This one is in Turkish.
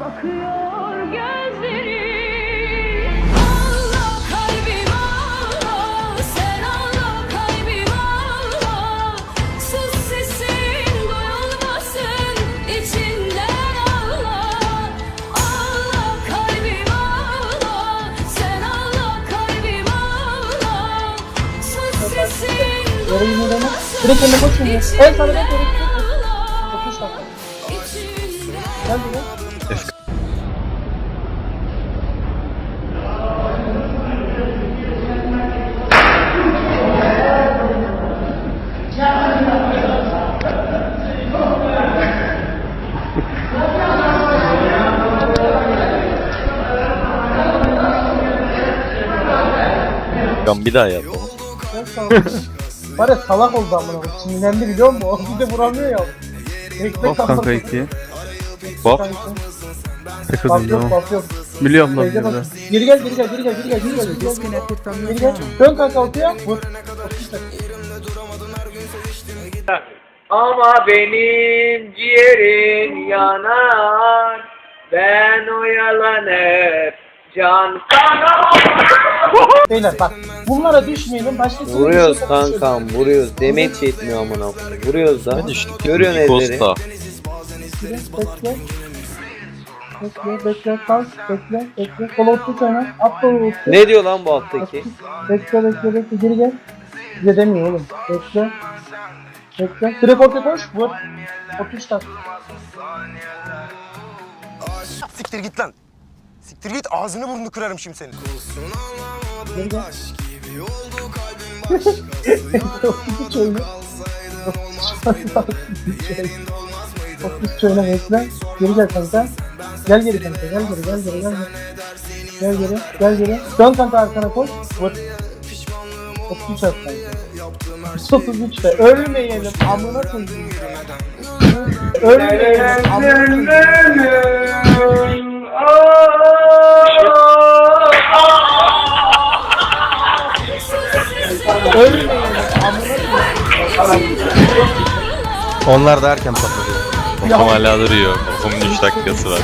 bakıyor gözlerin Allah kalbim Allah Sen Allah kalbim Allah Sus sesin duyulmasın içinden Allah Allah kalbim Allah Sen Allah kalbim Allah Sus sesin duyulmasın Direkt önüne koş şimdi. El sana bak. Direkt. Allah 30 dakika. Tamam bir daha yap. Gel sağ Var ya salak oldu amına koyayım. Sinirlendi biliyor musun? O bir de vuramıyor ya. Ekmek Bak kanka ikiye. Bak. Bak atayım yok tamam. bak yok. Biliyorum lan Teyze bak. burada. Geri gel geri gel geri gel geri gel geri gel. Geri gel. Disconnected from your Geri gel. channel. Dön kanka ortaya. Vur. Ama benim ciğerim yanar Ben oyalanır can sana Beyler bak. Bunlara düşmeyelim. Başka Vuruyoruz kankam vuruyoruz. Demet yetmiyor amına koyayım. Vuruyoruz da. İşte Görüyorsun elleri. Costa. Bekle. Bekle bekle kalk. Bekle bekle. Kol otur oyna. At. Ne diyor lan bu alttaki? Bekle bekle bekle geri gel. Bize demiyor oğlum. Bekle. Bekle. Direkt ortaya koş. Vur. 30 tak. Siktir git lan. Siktir git ağzını burnunu kırarım şimdi senin. Geri gel. 33 oyna. 33 oyna bekle. Geri gel kanka. Gel geri kanka. Gel geri gel geri gel geri. Gel geri. Gel geri. Dön kanka arkana koş. Vur. 33 at kanka. 33 de. Ölmeyelim. Amına koyayım. Ölmeyelim. Amına koyayım. Onlar da erken patladı. Bakalım hala duruyor. Bakalım 3 dakikası var.